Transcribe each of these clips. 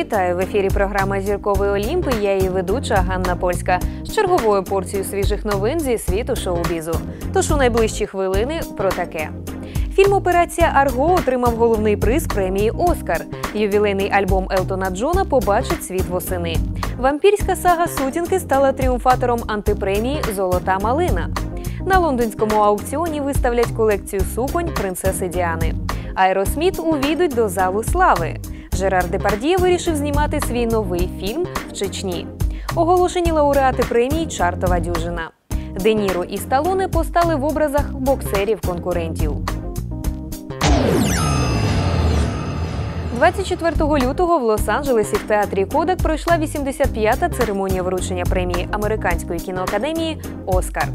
Вітаю в ефірі. Програма Зірковий Олімп. і Я її ведуча Ганна Польська з черговою порцією свіжих новин зі світу шоу-бізу. Тож у найближчі хвилини про таке. Фільм Операція Арго отримав головний приз премії Оскар. Ювілейний альбом Елтона Джона побачить світ восени. Вампірська сага Сутінки стала тріумфатором антипремії Золота малина. На лондонському аукціоні виставлять колекцію суконь принцеси Діани. Аеросміт увійдуть до залу слави. Жерар Депардіє вирішив знімати свій новий фільм в Чечні. Оголошені лауреати премії Чартова дюжина. Де Ніро і Сталоне постали в образах боксерів-конкурентів. 24 лютого в Лос-Анджелесі в театрі Кодак пройшла 85-та церемонія вручення премії Американської кіноакадемії Оскар.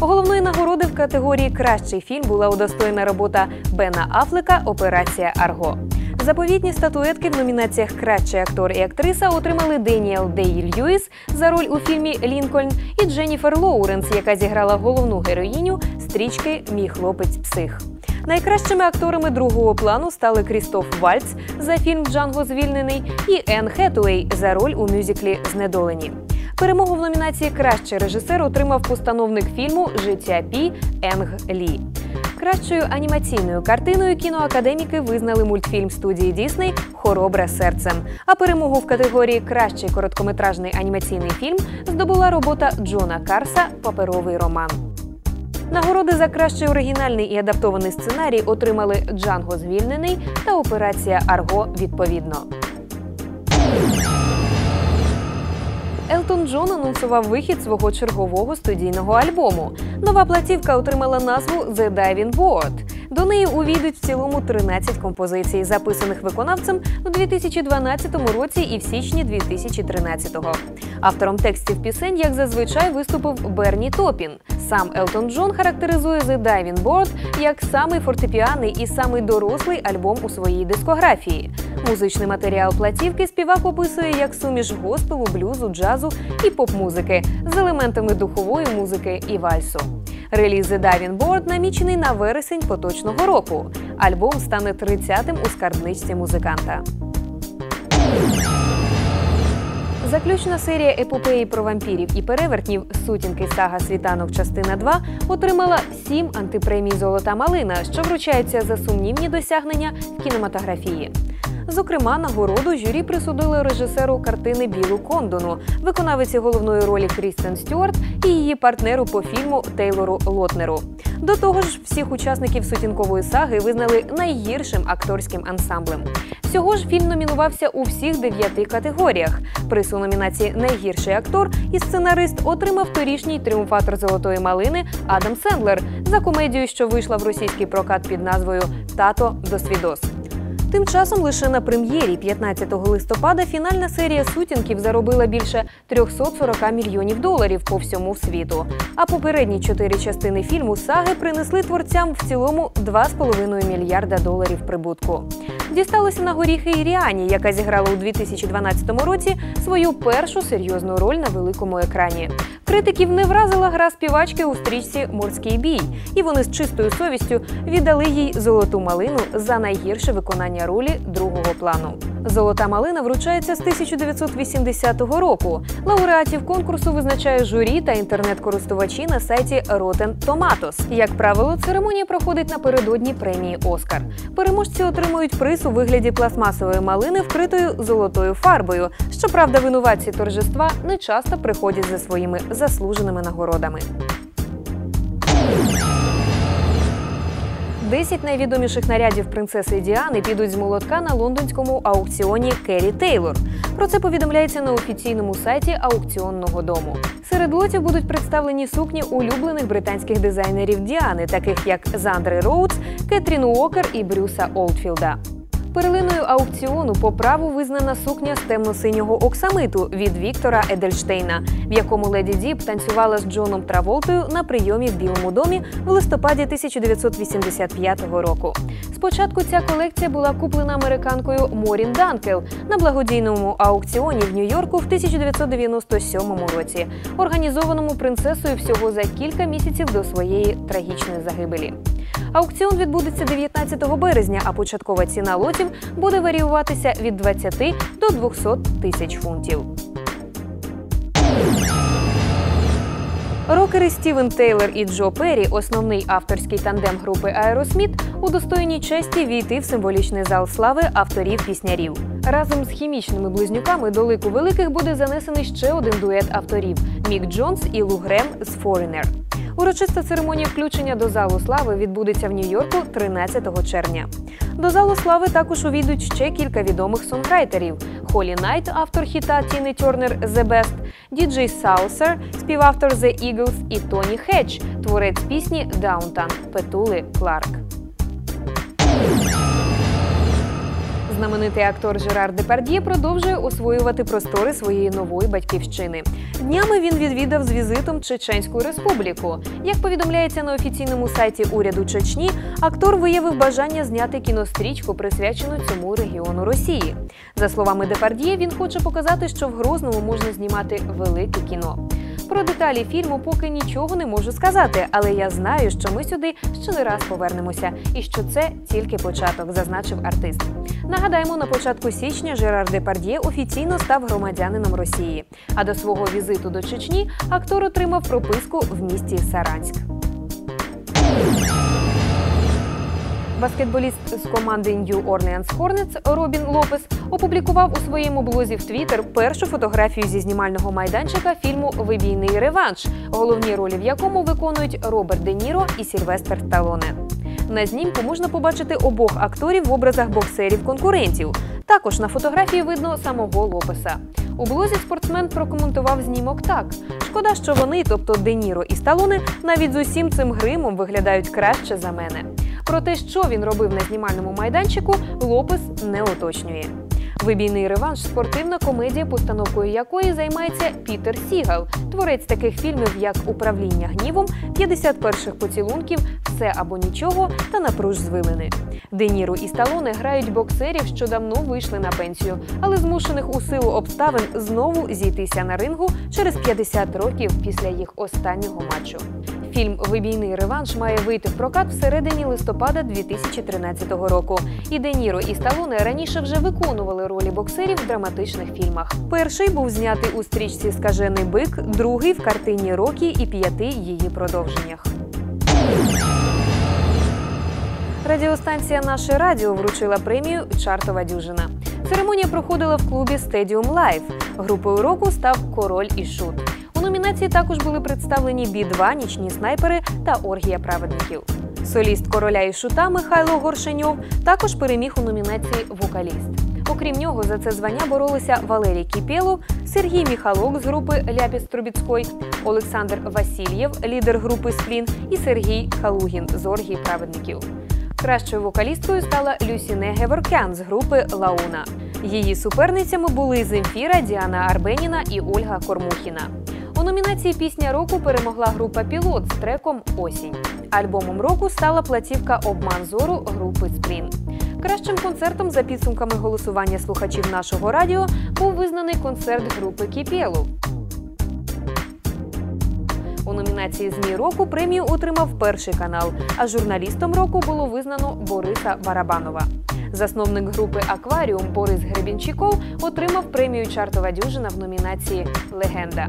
Головної нагороди в категорії Кращий фільм була удостоєна робота Бена Афлека Операція Арго. Заповітні статуетки в номінаціях Кращий актор і актриса отримали Деніел Дей Льюіс за роль у фільмі Лінкольн і Дженніфер Лоуренс, яка зіграла головну героїню стрічки Мій хлопець псих. Найкращими акторами другого плану стали Крістоф Вальц за фільм Джанго звільнений і Енн Хетуей за роль у мюзиклі Знедолені. Перемогу в номінації Кращий режисер отримав постановник фільму Життя Пі Енг Лі. Кращою анімаційною картиною кіноакадеміки визнали мультфільм студії Дісней Хоробре серцем. А перемогу в категорії Кращий короткометражний анімаційний фільм здобула робота Джона Карса Паперовий роман. Нагороди за кращий оригінальний і адаптований сценарій отримали Джанго звільнений та Операція Арго відповідно. Елтон Джон анонсував вихід свого чергового студійного альбому. Нова платівка отримала назву «The Diving Board». До неї увійдуть в цілому 13 композицій, записаних виконавцем у 2012 році і в січні 2013-го. Автором текстів пісень, як зазвичай, виступив Берні Топін. Сам Елтон Джон характеризує «The Diving Board» як самий фортепіаний і самий дорослий альбом у своїй дискографії. Музичний матеріал платівки співак описує як суміш госпелу, блюзу, джазу і поп-музики з елементами духової музики і вальсу. Реліз «The Diving Board» намічений на вересень поточного року. Альбом стане 30-тим у скарбничці музиканта. Заключна серія епопеї про вампірів і перевертнів сутінки сага світанок частина 2 отримала сім антипремій Золота малина, що вручаються за сумнівні досягнення в кінематографії. Зокрема, нагороду журі присудили режисеру картини Білу Кондону, виконавиці головної ролі Крістен Стюарт і її партнеру по фільму Тейлору Лотнеру. До того ж, всіх учасників сутінкової саги визнали найгіршим акторським ансамблем. Всього ж фільм номінувався у всіх дев'яти категоріях. Приз у номінації Найгірший актор і сценарист отримав торішній тріумфатор золотої малини Адам Сендлер за комедію, що вийшла в російський прокат під назвою Тато досвідос. Тим часом лише на прем'єрі 15 листопада фінальна серія сутінків заробила більше 340 мільйонів доларів по всьому світу. А попередні чотири частини фільму саги принесли творцям в цілому 2,5 мільярда доларів прибутку. Дісталося на горіхи і Ріані, яка зіграла у 2012 році свою першу серйозну роль на великому екрані. Критиків не вразила гра співачки у стрічці Морський бій, і вони з чистою совістю віддали їй золоту малину за найгірше виконання ролі другого плану. Золота малина вручається з 1980 року. Лауреатів конкурсу визначає журі та інтернет-користувачі на сайті Rotten Tomatoes. Як правило, церемонія проходить напередодні премії Оскар. Переможці отримують приз у вигляді пластмасової малини, вкритою золотою фарбою. Щоправда, винуватці торжества не часто приходять за своїми заслуженими нагородами. Десять найвідоміших нарядів принцеси Діани підуть з молотка на лондонському аукціоні Керрі Тейлор. Про це повідомляється на офіційному сайті аукціонного дому. Серед лотів будуть представлені сукні улюблених британських дизайнерів Діани, таких як Зандри Роудс, Кетрін Уокер і Брюса Олдфілда. Перлиною аукціону по праву визнана сукня з темно-синього оксамиту від Віктора Едельштейна, в якому леді Діп танцювала з Джоном Траволтою на прийомі в Білому домі в листопаді 1985 року. Спочатку ця колекція була куплена американкою Морін Данкел на благодійному аукціоні в Нью-Йорку в 1997 році, організованому принцесою всього за кілька місяців до своєї трагічної загибелі. Аукціон відбудеться 19 березня, а початкова ціна лотів буде варіюватися від 20 до 200 тисяч фунтів. Рокери Стівен Тейлор і Джо Перрі, основний авторський тандем групи Аеросміт, удостоєні честі війти в символічний зал слави авторів піснярів. Разом з хімічними близнюками до лику великих буде занесений ще один дует авторів Мік Джонс і Лу Грем з Foreigner. Урочиста церемонія включення до залу слави відбудеться в Нью-Йорку 13 червня. До залу слави також увійдуть ще кілька відомих сонграйтерів: Холі Найт, автор хіта Тіни Тернер «The Best», Діджей Саусер, співавтор The Eagles і Тоні Хедж, творець пісні Даунтан Петули Кларк. Знаменитий актор Жерар Депард'є продовжує освоювати простори своєї нової батьківщини. Днями він відвідав з візитом Чеченську республіку. Як повідомляється на офіційному сайті уряду Чечні, актор виявив бажання зняти кінострічку, присвячену цьому регіону Росії. За словами Депард'є, він хоче показати, що в Грозному можна знімати велике кіно. Про деталі фільму поки нічого не можу сказати, але я знаю, що ми сюди ще не раз повернемося, і що це тільки початок, зазначив артист. Нагадаємо, на початку січня Жерар Депард'є офіційно став громадянином Росії. А до свого візиту до Чечні актор отримав прописку в місті Саранськ. Баскетболіст з команди New Orleans Hornets Робін Лопес опублікував у своєму блозі в Твіттер першу фотографію зі знімального майданчика фільму Вибійний реванш, головні ролі в якому виконують Роберт Де Ніро і Сільвестр Сталоне. На знімку можна побачити обох акторів в образах боксерів-конкурентів. Також на фотографії видно самого Лопеса. У блозі спортсмен прокоментував знімок так: шкода, що вони, тобто Де Ніро і Сталоне, навіть з усім цим гримом виглядають краще за мене. Про те, що він робив на знімальному майданчику, Лопес не уточнює. Вибійний реванш спортивна комедія, постановкою якої займається Пітер Сігал, творець таких фільмів, як Управління гнівом, «50 перших поцілунків, все або нічого та напруж звилини. Де Ніро і Сталоне грають боксерів, що давно вийшли на пенсію, але змушених у силу обставин знову зійтися на рингу через 50 років після їх останнього матчу. Фільм Вибійний реванш має вийти в прокат всередині листопада 2013 року. І Де Ніро і Сталоне раніше вже виконували ролі боксерів в драматичних фільмах. Перший був знятий у стрічці Скажений бик, другий в картині Рокі і п'яти її продовженнях. Радіостанція Наше Радіо вручила премію Чартова дюжина. Церемонія проходила в клубі Stadium Live. Групою року став Король і Шут. Номінації також були представлені Бі-2, нічні снайпери та оргія праведників. Соліст короля і шута Михайло Горшеньов також переміг у номінації Вокаліст. Окрім нього, за це звання боролися Валерій Кіпєлов, Сергій Міхалок з групи Ляпіс Трубіцькой, Олександр Васильєв, лідер групи Сплін, і Сергій Халугін з оргії праведників. Кращою вокалісткою стала Люсіне Геворкян з групи Лауна. Її суперницями були Земфіра, Діана Арбеніна і Ольга Кормухіна. У номінації Пісня року перемогла група Пілот з треком Осінь. Альбомом року стала платівка Обман зору групи Сплін. Кращим концертом за підсумками голосування слухачів нашого радіо був визнаний концерт групи Кіпєлу. У номінації ЗМІ року премію отримав перший канал, а журналістом року було визнано Бориса Барабанова. Засновник групи Акваріум Борис Гребінчиков отримав премію Чартова дюжина в номінації Легенда.